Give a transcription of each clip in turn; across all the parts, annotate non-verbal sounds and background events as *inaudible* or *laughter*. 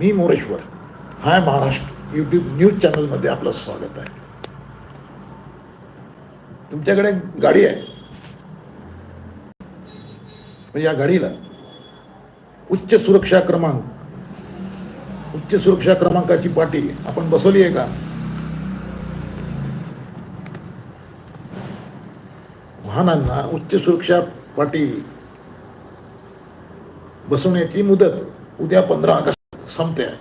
मी Moreshwar. Hi Maharashtra YouTube news चॅनलमध्ये आपलं स्वागत आहे. तुमच्याकडे गाडी आहे? म्हणजे या गाडीला उच्च सुरक्षा क्रमांक उच्च सुरक्षा क्रमांकाची पाटी आपण बसवली आहे का? वाहनांना उच्च सुरक्षा पाटी बसवण्याची मुदत उद्या पंधरा ऑगस्ट संपते. आहे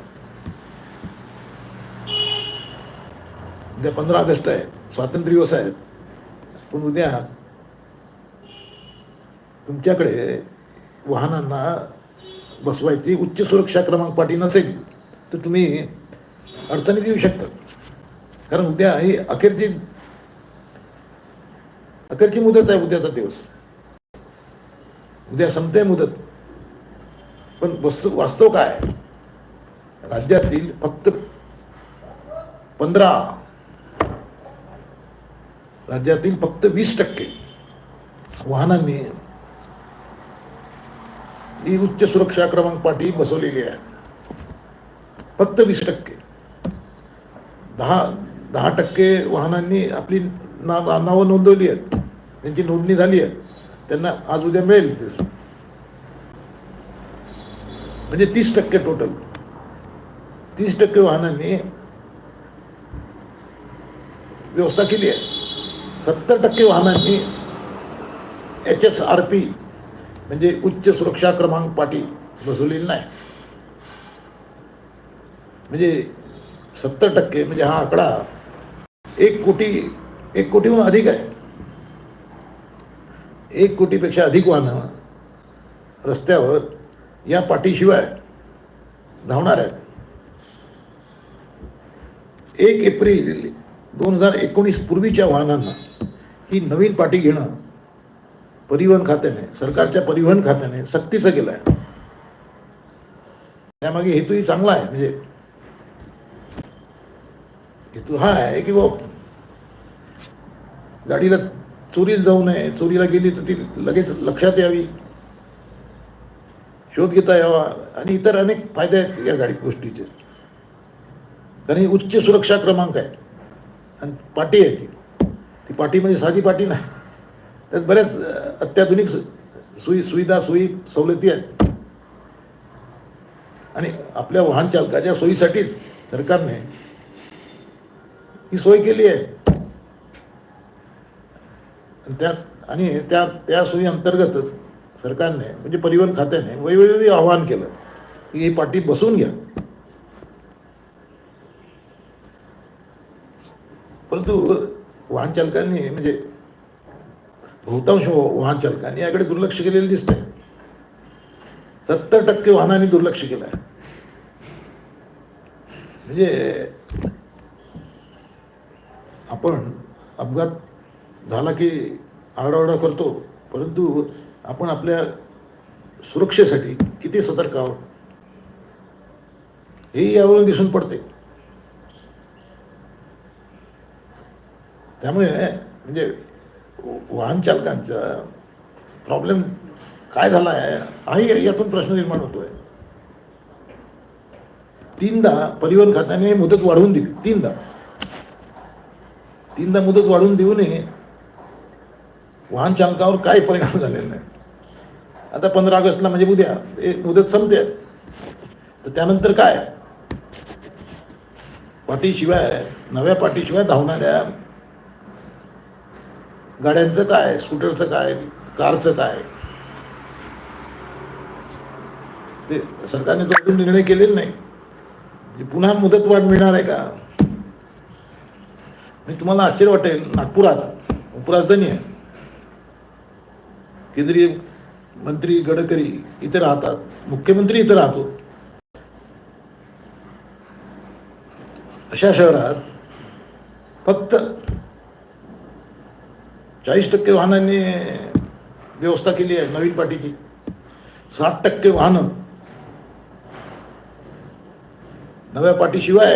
उद्या पंधरा ऑगस्ट आहे. स्वातंत्र्य दिवस आहे. पण उद्या तुमच्याकडे वाहनांना बसवायची उच्च सुरक्षा क्रमांक पाठी नसेल तर तुम्ही अडचणीत येऊ शकता. कारण उद्या ही अखेरची अखेरची मुदत आहे उद्याचा दिवस. उद्या संपते मुदत. पण वस्तू वास्तव काय? आहे? राज्यातील फक्त पंधरा राज्यातील फक्त वीस टक्के वाहनांनी ही उच्च सुरक्षा क्रमांक पाठी बसवलेली आहे. फक्त वीस टक्के. दहा दहा टक्के वाहनांनी आपली ना नावं नोंदवली आहेत. त्यांची नोंदणी झाली आहे. त्यांना आज उद्या मिळेल. म्हणजे तीस टक्के टोटल तीस टक्के वाहनांनी व्यवस्था केली आहे. सत्तर टक्के वाहनांनी एच एस आर पी म्हणजे उच्च सुरक्षा क्रमांक पाटी बसवलेली नाही. म्हणजे सत्तर टक्के म्हणजे हा आकडा एक कोटी एक कोटीहून अधिक आहे. एक कोटीपेक्षा अधिक वाहनं रस्त्यावर या पाठीशिवाय धावणार आहेत. एक एप्रिल दोन हजार एकोणीस पूर्वीच्या वाहनांना ही नवीन पाटी घेणं परिवहन खात्याने सरकारच्या परिवहन खात्याने सक्तीचं केलं आहे. त्यामागे हेतूही चांगला आहे. म्हणजे हेतू हा आहे की बाबा गाडीला चोरीला जाऊ नये चोरीला गेली तर ती लगेच लक्षात यावी शोध घेता यावा आणि इतर अनेक फायदे आहेत या गाडी गोष्टीचे. कारण ही उच्च सुरक्षा क्रमांक आहे आणि पाटी आहे ती. ती पाटी म्हणजे साधी पाटी नाही. त्यात बऱ्याच अत्याधुनिक सु- सुविधा सोयी सवलती आहेत. आणि आपल्या वाहन चालकाच्या सोयीसाठीच सरकारने ही सोय केली आहे. आणि आणि त्या त्या सोयी अंतर्गतच सरकारने म्हणजे परिवहन खात्याने वेगवेगळे आवाहन केलं. की ही पाटी बसून घ्या. परंतु वाहन चालकांनी म्हणजे बहुतांश वाहन चालकांनी याकडे दुर्लक्ष केलेलं दिसतंय. सत्तर टक्के वाहनांनी दुर्लक्ष केलं आहे. म्हणजे आपण अपघात झाला की आरडाओरडा करतो परंतु आपण आपल्या सुरक्षेसाठी किती सतर्क आहोत हेही यावरून दिसून पडते त्यामुळे म्हणजे वाहन चालकांचा प्रॉब्लेम काय झाला आहे? हाही यातून प्रश्न निर्माण होतोय. तीनदा परिवहन खात्याने मुदत वाढवून दिली. तीनदा. तीनदा मुदत वाढवून देऊनही वाहन चालकावर काय परिणाम झालेला नाही. आता पंधरा ऑगस्टला म्हणजे उद्या एक मुदत संपते. तर त्यानंतर काय? पाठीशिवाय नव्या पाठीशिवाय धावणाऱ्या गाड्यांचं काय? स्कूटरचं काय? कारचं काय? ते सरकारने तो अजून निर्णय केलेला नाही. म्हणजे पुन्हा मुदतवाढ मिळणार आहे का? तुम्हाला आश्चर्य वाटेल. नागपुरात उपराजधानी आहे. केंद्रीय मंत्री गडकरी इथे राहतात. मुख्यमंत्री इथे राहतो. अशा शहरात फक्त चाळीस टक्के वाहनांनी व्यवस्था केली आहे नवीन पाठीची. साठ टक्के वाहनं नव्या पाठीशिवाय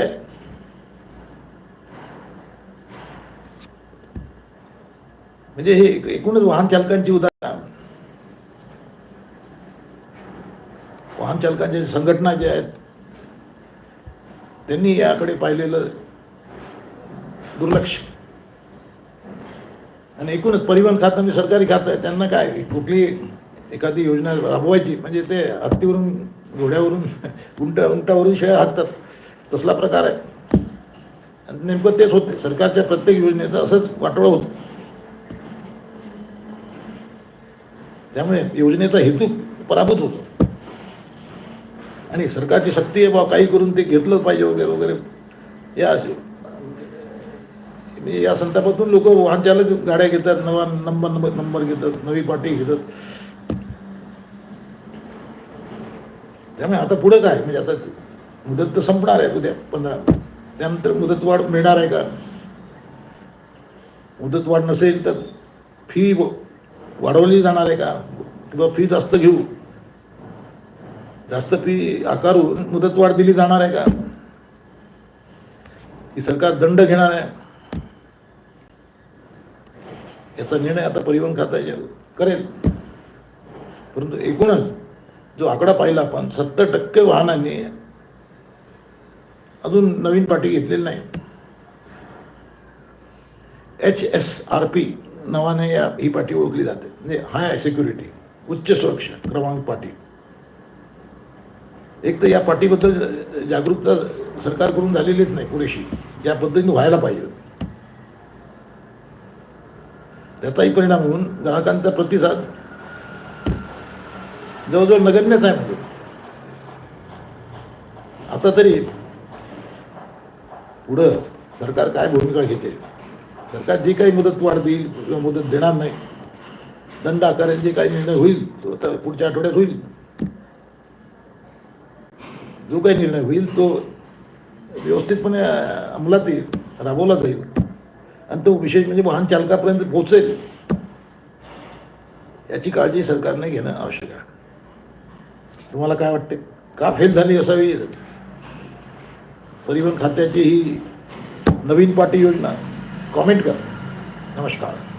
म्हणजे हे एकूणच वाहन चालकांची उदाहरण. वाहन चालकांच्या संघटना ज्या आहेत त्यांनी याकडे पाहिलेलं दुर्लक्ष. आणि एकूणच परिवहन खातं म्हणजे सरकारी खातं आहे त्यांना काय? कुठली एखादी योजना राबवायची? म्हणजे ते हत्तीवरून घोड्यावरून *laughs* उंट उंटावरून शेळ्या हाकतात. तसला प्रकार आहे. आणि नेमकं तेच होते सरकारच्या प्रत्येक योजनेचं असंच वाटोळं होतं. त्यामुळे योजनेचा हेतू पराभूत होतो. आणि सरकारची सक्ती आहे बा काही करून ते घेतलं पाहिजे वगैरे वगैरे. या असे या संतापातून लोक वाहन चालक गाड्या घेतात नवा नंबर नंबर नंबर घेतात नवी पाटी घेतात. त्यामुळे आता पुढं काय? म्हणजे आता मुदत तर संपणार आहे उद्या पंधरा त्यानंतर मुदतवाढ मिळणार आहे का? मुदतवाढ नसेल तर फी वाढवली जाणार आहे का? किंवा फी जास्त घेऊ? जास्त फी आकारून मुदतवाढ दिली जाणार आहे का? की सरकार दंड घेणार आहे. याचा निर्णय आता परिवहन खात्याच्या करेल. परंतु एकूणच जो आकडा पाहिला आपण सत्तर टक्के वाहनांनी अजून नवीन पाठी घेतलेली नाही. एच एस आर पी नावाने या ही पाठी ओळखली जाते. म्हणजे हाय सिक्युरिटी उच्च सुरक्षा क्रमांक पाठी. एक तर या पाठीबद्दल जागरूकता सरकारकडून झालेलीच नाही पुरेशी. ज्या पद्धतीने व्हायला पाहिजे होती. त्याचाही परिणाम होऊन ग्राहकांचा प्रतिसाद जवळजवळ नगण्यच आहे म्हणजे आता तरी पुढं सरकार काय भूमिका घेते? सरकार जी काही मुदत वाढ देईल किंवा मुदत देणार नाही दंड आकाराने जे काही निर्णय होईल तो आता पुढच्या आठवड्यात होईल. जो काही निर्णय होईल तो व्यवस्थितपणे अंमलात येईल राबवला जाईल. आणि तो विशेष म्हणजे वाहन चालकापर्यंत पोहोचेल याची काळजी सरकारने घेणं आवश्यक आहे. तुम्हाला काय वाटते का फेल झाली असावी? परिवहन खात्याची ही नवीन पाटी योजना? कॉमेंट करा. नमस्कार.